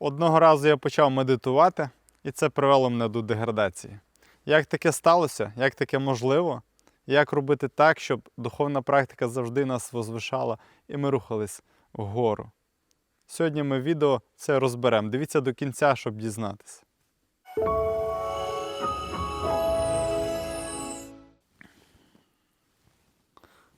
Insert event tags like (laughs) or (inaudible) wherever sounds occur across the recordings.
Одного разу я почав медитувати, і це привело мене до деградації. Як таке сталося? Як таке можливо? Як робити так, щоб духовна практика завжди нас возвишала і ми рухались вгору? Сьогодні ми відео це розберемо. Дивіться до кінця, щоб дізнатися.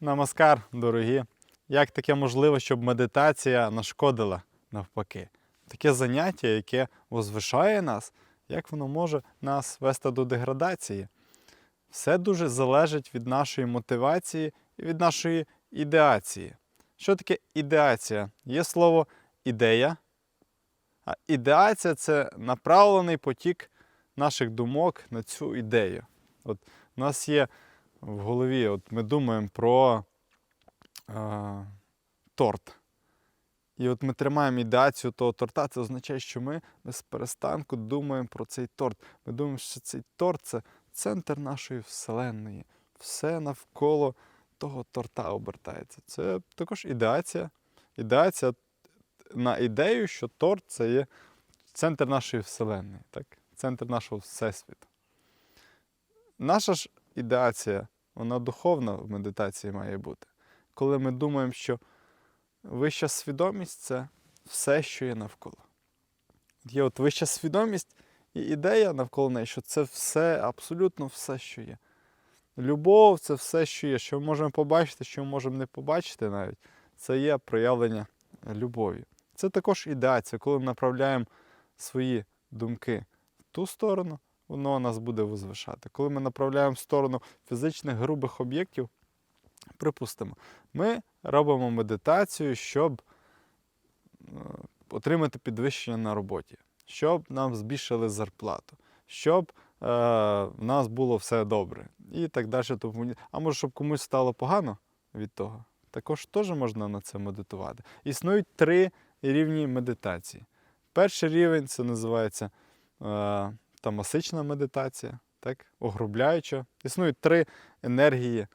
Намаскар, дорогі. Як таке можливо, щоб медитація нашкодила навпаки? Таке заняття, яке возвишає нас, як воно може нас вести до деградації? Все дуже залежить від нашої мотивації і від нашої ідеації. Що таке ідеація? Є слово ідея, а ідеація це направлений потік наших думок на цю ідею. От у нас є в голові, от ми думаємо про е, торт. І от ми тримаємо ідеацію того торта, це означає, що ми без перестанку думаємо про цей торт. Ми думаємо, що цей торт це центр нашої вселенної. Все навколо того торта обертається. Це також ідеація. Ідеація на ідею, що торт це є центр нашої вселенної, так? центр нашого всесвіту. Наша ж ідеація, вона духовна в медитації має бути. Коли ми думаємо, що вища свідомість це все, що є навколо. Є от вища свідомість і ідея навколо неї, що це все, абсолютно все, що є. Любов це все, що є, що ми можемо побачити, що ми можемо не побачити навіть. Це є проявлення любові. Це також ідеація, коли ми направляємо свої думки в ту сторону, воно нас буде возвишати. Коли ми направляємо в сторону фізичних грубих об'єктів, припустимо, ми робимо медитацію, щоб е, отримати підвищення на роботі, щоб нам збільшили зарплату, щоб е, в нас було все добре і так далі. А може, щоб комусь стало погано від того, також теж можна на це медитувати. Існують три рівні медитації. Перший рівень це називається е, тамасична медитація, так? огрубляюча. Існують три енергії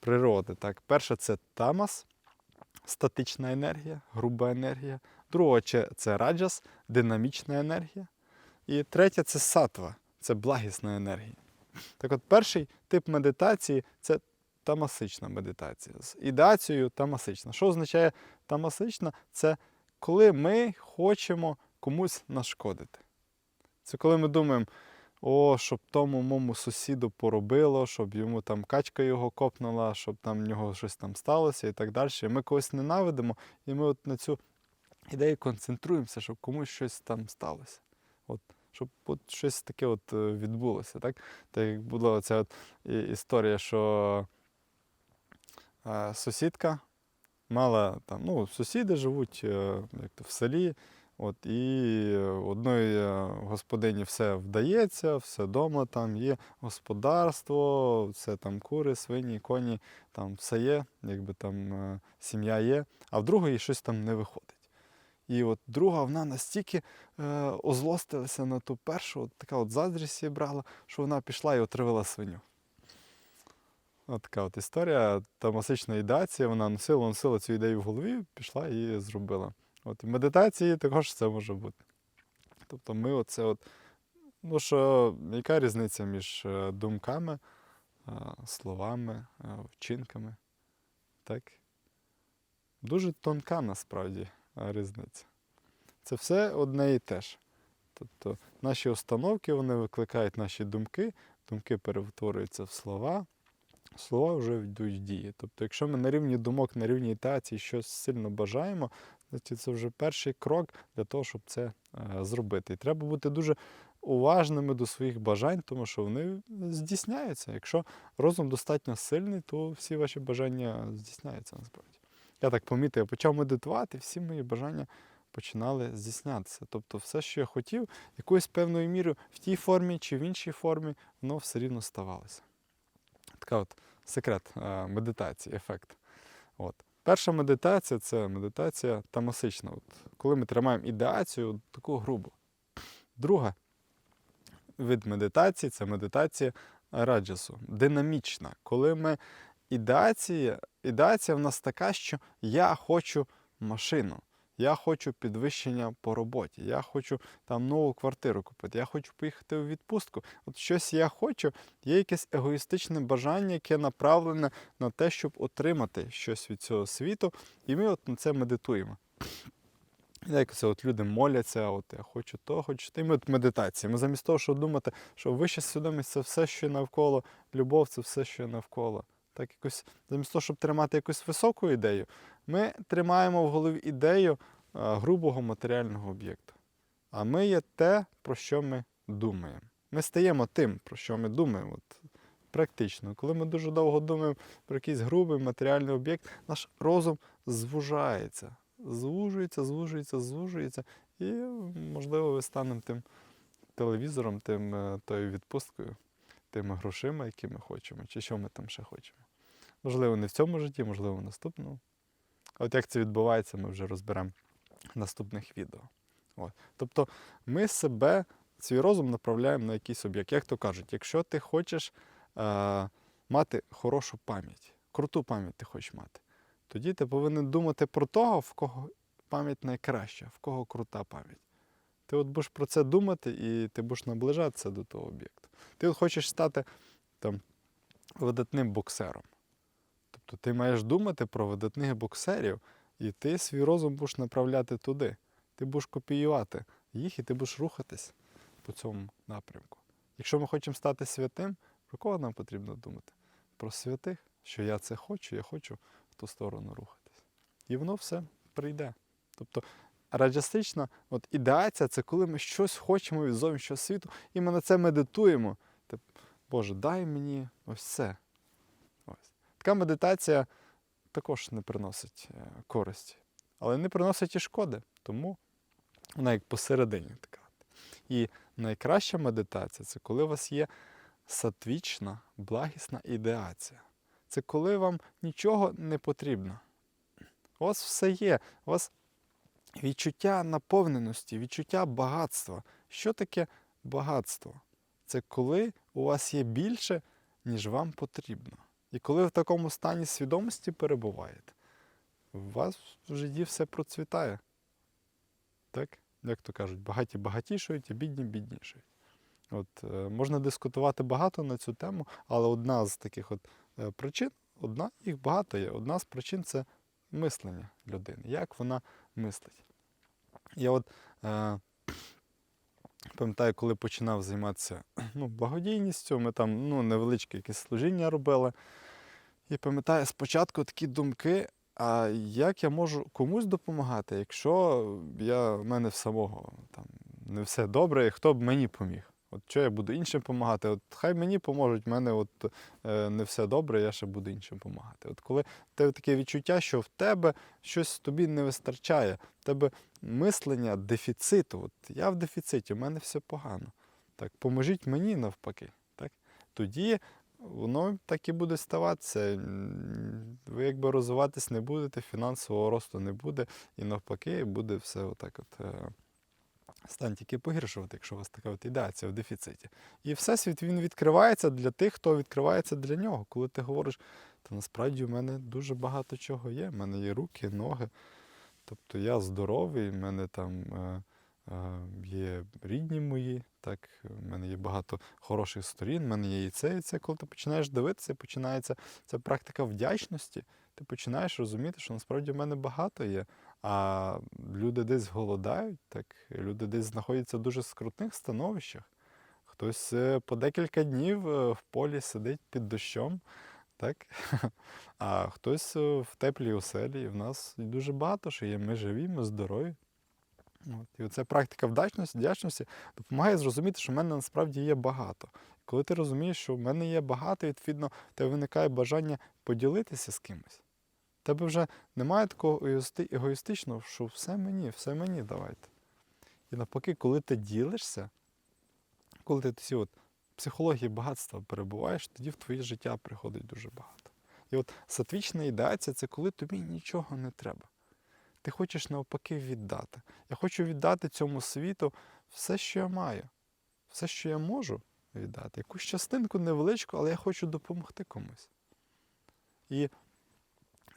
природи. Так? Перша це тамас, статична енергія, груба енергія. Друга це- раджас, динамічна енергія. І третя це сатва, це благісна енергія. Так от, перший тип медитації це тамасична медитація. З ідеацією тамасична. Що означає тамасична? Це коли ми хочемо комусь нашкодити. Це коли ми думаємо, о, щоб тому моєму сусіду поробило, щоб йому там качка його копнула, щоб там в нього щось там сталося і так далі. Ми когось ненавидимо, і ми от на цю ідею концентруємося, щоб комусь щось там сталося. От, щоб от щось таке от е, відбулося. Так? Так як була ця от історія, що е, сусідка мала там, ну, сусіди живуть е, як то, в селі, от, і одної е, господині все вдається, все вдома там є господарство, все там кури, свині, коні, там все є, якби там е, сім'я є, а в другої щось там не виходить. І от друга вона настільки е, озлостилася на ту першу, от така от заздрість її брала, що вона пішла і отравила свиню. От така от історія, тамасична ідеація, вона носила, носила цю ідею в голові, пішла і зробила. От, і медитації також це може бути. Тобто ми оце от, ну що, яка різниця між е, думками, е, словами, е, вчинками? Так? Дуже тонка насправді різниця. Це все одне і те ж. Тобто наші установки вони викликають наші думки, думки перетворюються в слова, слова вже йдуть в дії. Тобто, якщо ми на рівні думок, на рівні ідеації щось сильно бажаємо, значить це вже перший крок для того, щоб це е, зробити. І треба бути дуже уважними до своїх бажань, тому що вони здійсняються. Якщо розум достатньо сильний, то всі ваші бажання здійсняються насправді. Я так помітив, я почав медитувати, всі мої бажання починали здійснятися. Тобто, все, що я хотів, якоюсь певною мірою в тій формі чи в іншій формі, воно все рівно ставалося. Така от секрет е, медитації, ефект. От. Перша медитація це медитація тамасична. От, коли ми тримаємо ідеацію таку грубу. Друга вид медитації це медитація раджасу, динамічна. Коли ми ідеація, ідеація в нас така, що я хочу машину, Я хочу підвищення по роботі, я хочу там нову квартиру купити, я хочу поїхати у відпустку. От щось я хочу, є якесь егоїстичне бажання, яке направлене на те, щоб отримати щось від цього світу, і ми от на це медитуємо. Як от люди моляться, от я хочу то, хочу то. І ми от медитація. Ми замість того, щоб думати, що вища свідомість це все, що навколо, любов це все, що навколо. Так якось, замість того, щоб тримати якусь високу ідею, ми тримаємо в голові ідею грубого матеріального об'єкту. А ми є те, про що ми думаємо. Ми стаємо тим, про що ми думаємо. От, практично. Коли ми дуже довго думаємо про якийсь грубий матеріальний об'єкт, наш розум звужається. Звужується, звужується, звужується. І, можливо, ви станемо тим телевізором, тим е, тою відпусткою, тими грошима, які ми хочемо, чи що ми там ще хочемо. Можливо, не в цьому житті, можливо, в наступному. От як це відбувається, ми вже розберемо в наступних відео. От. Тобто ми себе, свій розум направляємо на якийсь об'єкт. Як то кажуть, якщо ти хочеш е, мати хорошу пам'ять, круту пам'ять ти хочеш мати, тоді ти повинен думати про того, в кого пам'ять найкраща, в кого крута пам'ять. Ти от будеш про це думати і ти будеш наближатися до того об'єкту. Ти от хочеш стати там, видатним боксером. Тобто ти маєш думати про видатних боксерів, і ти свій розум будеш направляти туди. Ти будеш копіювати їх і ти будеш рухатись по цьому напрямку. Якщо ми хочемо стати святим, про кого нам потрібно думати? Про святих, що я це хочу, я хочу в ту сторону рухатись. І воно все прийде. Тобто раджастична от ідеація це коли ми щось хочемо від зовнішнього світу, і ми на це медитуємо. Боже, дай мені ось це. Така медитація також не приносить е, користі, але не приносить і шкоди. Тому вона як посередині така. І найкраща медитація це коли у вас є сатвічна, благісна ідеація. Це коли вам нічого не потрібно. У вас все є, у вас відчуття наповненості, відчуття багатства. Що таке багатство? Це коли у вас є більше, ніж вам потрібно. І коли в такому стані свідомості перебуваєте, у вас в житті все процвітає. Так? Як то кажуть, багаті багатішують, а бідні біднішують. От, е, можна дискутувати багато на цю тему, але одна з таких от, е, причин, одна, їх багато є. Одна з причин це мислення людини, як вона мислить. Я от е, пам'ятаю, коли починав займатися ну, благодійністю, ми там ну, невеличке якесь служіння робили. І пам'ятаю, спочатку такі думки, а як я можу комусь допомагати, якщо я, в мене в самого там, не все добре, і хто б мені поміг? От що я буду іншим допомагати? От хай мені поможуть, в мене от, е, не все добре, я ще буду іншим допомагати. От коли тебе таке відчуття, що в тебе щось тобі не вистачає, в тебе мислення дефіциту. От я в дефіциті, в мене все погано. Так, поможіть мені навпаки. Так? Тоді воно так і буде ставатися. Ви якби розвиватись не будете, фінансового росту не буде, і навпаки, буде все отак от. е, Стан тільки погіршувати, якщо у вас така от ідеація в дефіциті. І всесвіт він відкривається для тих, хто відкривається для нього. Коли ти говориш, то насправді в мене дуже багато чого є. В мене є руки, ноги. Тобто я здоровий, в мене там е, є рідні мої, так, в мене є багато хороших сторін, в мене є і це, і це. Коли ти починаєш дивитися, починається ця практика вдячності. Ти починаєш розуміти, що насправді в мене багато є. А люди десь голодають, так, люди десь знаходяться в дуже скрутних становищах. Хтось е, по декілька днів е, в полі сидить під дощом, так? (laughs) а хтось е, в теплій оселі. І в нас дуже багато що є. Ми живі, ми здорові. От. І оця практика вдячності, вдячності допомагає зрозуміти, що в мене насправді є багато. Коли ти розумієш, що в мене є багато, відповідно, тебе виникає бажання поділитися з кимось. Тебе вже немає такого егоїстичного, що все мені, все мені давайте. І навпаки, коли ти ділишся, коли ти ці от психології багатства перебуваєш, тоді в твоє життя приходить дуже багато. І от сатвічна ідеація це коли тобі нічого не треба. Ти хочеш навпаки віддати. Я хочу віддати цьому світу все, що я маю, все, що я можу віддати. Якусь частинку невеличку, але я хочу допомогти комусь. І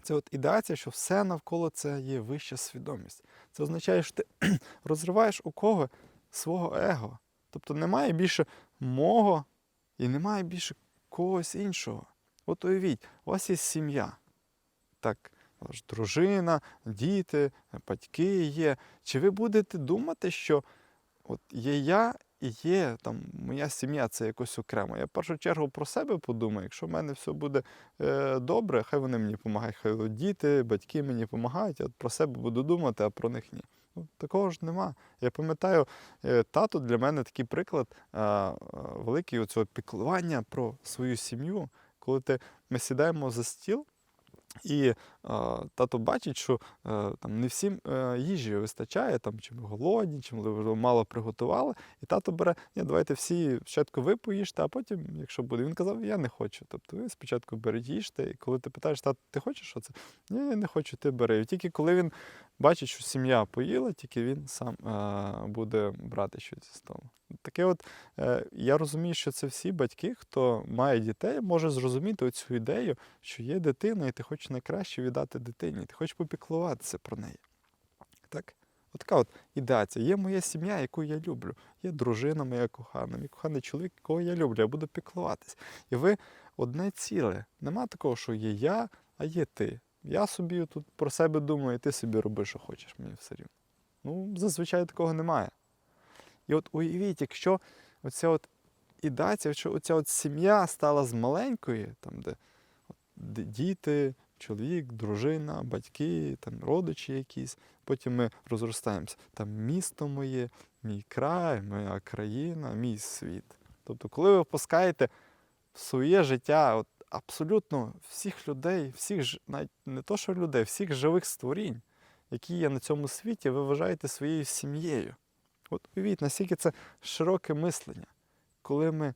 Це от ідеація, що все навколо це є вища свідомість. Це означає, що ти (clears throat) розриваєш у кого свого его. Тобто немає більше мого і немає більше когось іншого. От уявіть, у вас є сім'я. Так, дружина, діти, батьки є. Чи ви будете думати, що от є я і є там моя сім'я, це якось окремо. Я в першу чергу про себе подумаю, якщо в мене все буде е, добре, хай вони мені допомагають, хай діти, батьки мені допомагають, я про себе буду думати, а про них ні. Ну, такого ж нема. Я пам'ятаю, е, тато для мене такий приклад великий оцього піклування про свою сім'ю, коли ти, ми сідаємо за стіл. І е, тато бачить, що е, там не всім е, їжі вистачає, там, чи ми голодні, чи можливо мало приготували. І тато бере, ні, давайте всі спочатку ви поїжте, а потім, якщо буде. Він казав, я не хочу. Тобто ви спочатку беріть їжте, і коли ти питаєш, тато, ти хочеш що це? Ні, я не хочу, ти бери. І тільки коли він бачить, що сім'я поїла, тільки він сам е, буде брати щось зі столу. Таке от е, я розумію, що це всі батьки, хто має дітей, може зрозуміти цю ідею, що є дитина, і ти хочеш найкраще віддати дитині, ти хочеш попіклуватися про неї. Так? От така от ідеація. Є моя сім'я, яку я люблю. Є дружина моя кохана, мій коханий чоловік, якого я люблю, я буду піклуватись. І ви одне ціле. Нема такого, що є я, а є ти. Я собі тут про себе думаю, і ти собі роби, що хочеш, мені все рівно. Ну, зазвичай такого немає. І от уявіть, якщо оця от ідеація, якщо оця от сім'я стала з маленької, там, де діти, чоловік, дружина, батьки, там, родичі якісь, потім ми розростаємося. Там місто моє, мій край, моя країна, мій світ. Тобто, коли ви впускаєте в своє життя от, абсолютно всіх людей, всіх, навіть не то, що людей, всіх живих створінь, які є на цьому світі, ви вважаєте своєю сім'єю. От уявіть, наскільки це широке мислення, коли ми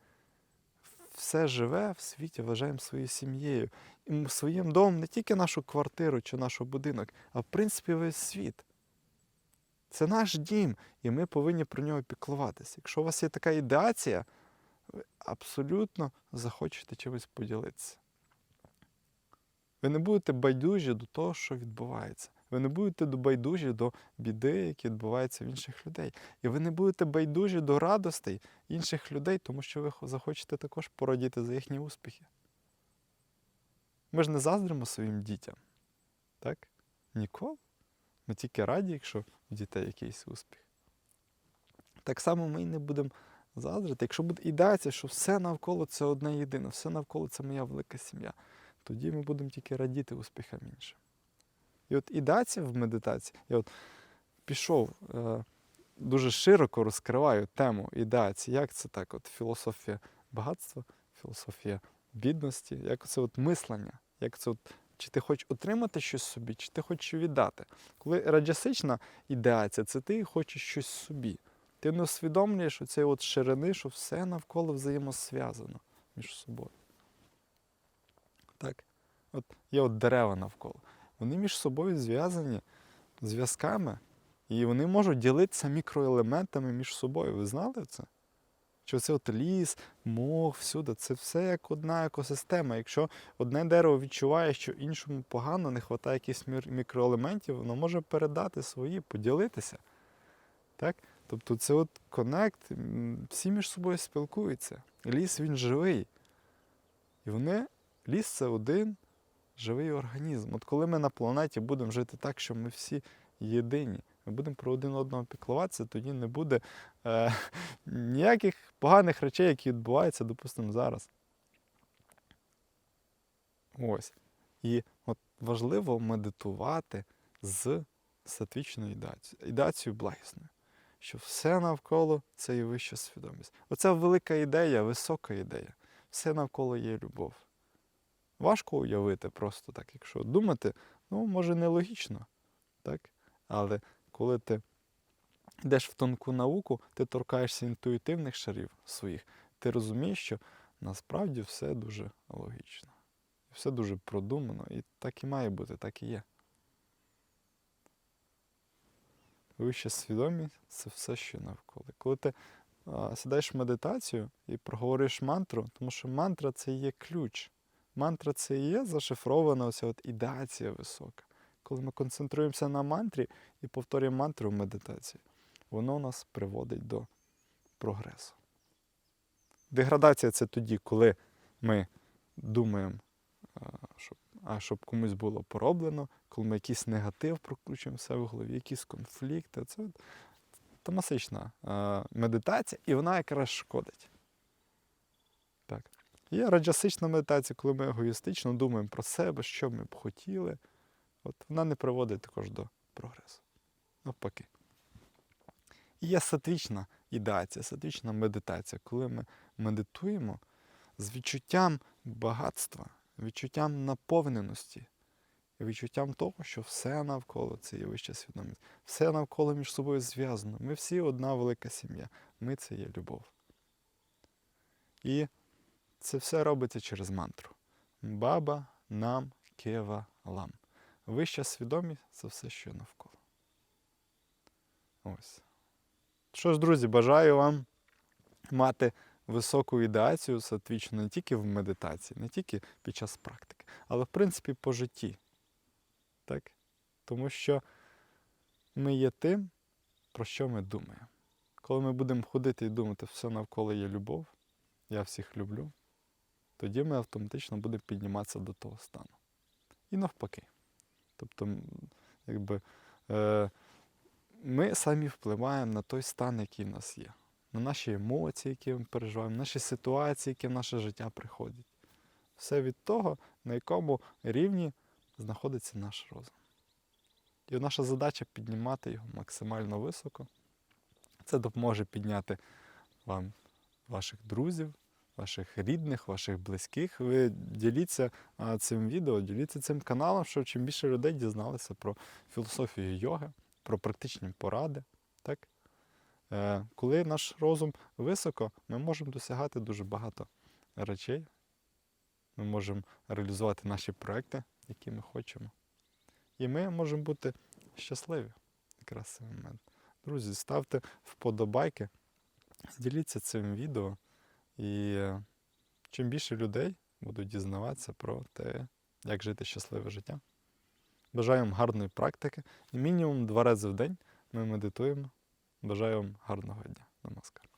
все живе в світі вважаємо своєю сім'єю. І своїм домом не тільки нашу квартиру чи наш будинок, а в принципі весь світ. Це наш дім, і ми повинні про нього піклуватися. Якщо у вас є така ідеація, ви абсолютно захочете чимось поділитися. Ви не будете байдужі до того, що відбувається. Ви не будете байдужі до біди, які відбуваються в інших людей. І ви не будете байдужі до радостей інших людей, тому що ви захочете також порадіти за їхні успіхи. Ми ж не заздримо своїм дітям. Так? Ніколи. Ми тільки раді, якщо в дітей якийсь успіх. Так само ми і не будемо заздрити. Якщо буде ідеація, що все навколо це одне єдине, все навколо це моя велика сім'я, тоді ми будемо тільки радіти успіхам іншим. І от ідеація в медитації, я от пішов, е, дуже широко розкриваю тему ідеації. Як це так? От філософія багатства, філософія бідності, як це от мислення, як це от, чи ти хочеш отримати щось собі, чи ти хочеш віддати. Коли раджасична ідеація, це ти хочеш щось собі. Ти не усвідомлюєш оцеї от ширини, що все навколо взаємосв'язано між собою. Так? От є от дерева навколо. Вони між собою зв'язані зв'язками, і вони можуть ділитися мікроелементами між собою. Ви знали це? Що це от ліс, мох, всюди, це все як одна екосистема. Якщо одне дерево відчуває, що іншому погано, не вистачає якихось мікроелементів, воно може передати свої, поділитися. Так? Тобто це от конект, всі між собою спілкуються. Ліс він живий. І вони, ліс це один живий організм. От коли ми на планеті будемо жити так, що ми всі єдині, ми будемо про один одного піклуватися, тоді не буде е, (laughs) ніяких поганих речей, які відбуваються, допустимо, зараз. Ось. І от важливо медитувати з сатвічною ідеацією, ідеацією благісною, що все навколо це є вища свідомість. Оце велика ідея, висока ідея. Все навколо є любов. Важко уявити просто так, якщо думати, ну, може, нелогічно, так? Але коли ти йдеш в тонку науку, ти торкаєшся інтуїтивних шарів своїх, ти розумієш, що насправді все дуже логічно. Все дуже продумано, і так і має бути, так і є. Вища свідомість це все, що навколо. Коли ти а, сідаєш в медитацію і проговорюєш мантру, тому що мантра це є ключ Мантра це і є зашифрована оця от ідеація висока. Коли ми концентруємося на мантрі і повторюємо мантру в медитації, воно нас приводить до прогресу. Деградація це тоді, коли ми думаємо, щоб, а щоб комусь було пороблено, коли ми якийсь негатив прокручуємо в в голові, якісь конфлікти. Це томасична медитація, і вона якраз шкодить. Є раджасична медитація, коли ми егоїстично думаємо про себе, що ми б хотіли. От вона не приводить також до прогресу. Навпаки. І є сатвічна ідеація, сатвічна медитація, коли ми медитуємо з відчуттям багатства, відчуттям наповненості, відчуттям того, що все навколо це є вища свідомість, все навколо між собою зв'язано. Ми всі одна велика сім'я. Ми це є любов. І це все робиться через мантру. Баба нам кева лам. Вища свідомість це все, що навколо. Ось. Що ж, друзі, бажаю вам мати високу ідеацію сатвічну не тільки в медитації, не тільки під час практики, але в принципі по житті. Так? Тому що ми є тим, про що ми думаємо. Коли ми будемо ходити і думати, все навколо є любов, я всіх люблю, тоді ми автоматично будемо підніматися до того стану. І навпаки. Тобто, якби, е, ми самі впливаємо на той стан, який в нас є, на наші емоції, які ми переживаємо, наші ситуації, які в наше життя приходять. Все від того, на якому рівні знаходиться наш розум. І наша задача піднімати його максимально високо. Це допоможе підняти вам ваших друзів, ваших рідних, ваших близьких. Ви діліться цим відео, діліться цим каналом, щоб чим більше людей дізналися про філософію йоги, про практичні поради. Так? Е, коли наш розум високо, ми можемо досягати дуже багато речей. Ми можемо реалізувати наші проекти, які ми хочемо. І ми можемо бути щасливі якраз цей момент. Друзі, ставте вподобайки, діліться цим відео. І е, чим більше людей будуть дізнаватися про те, як жити щасливе життя. Бажаю вам гарної практики. І мінімум два рази в день ми медитуємо. Бажаю вам гарного дня. Намаскар.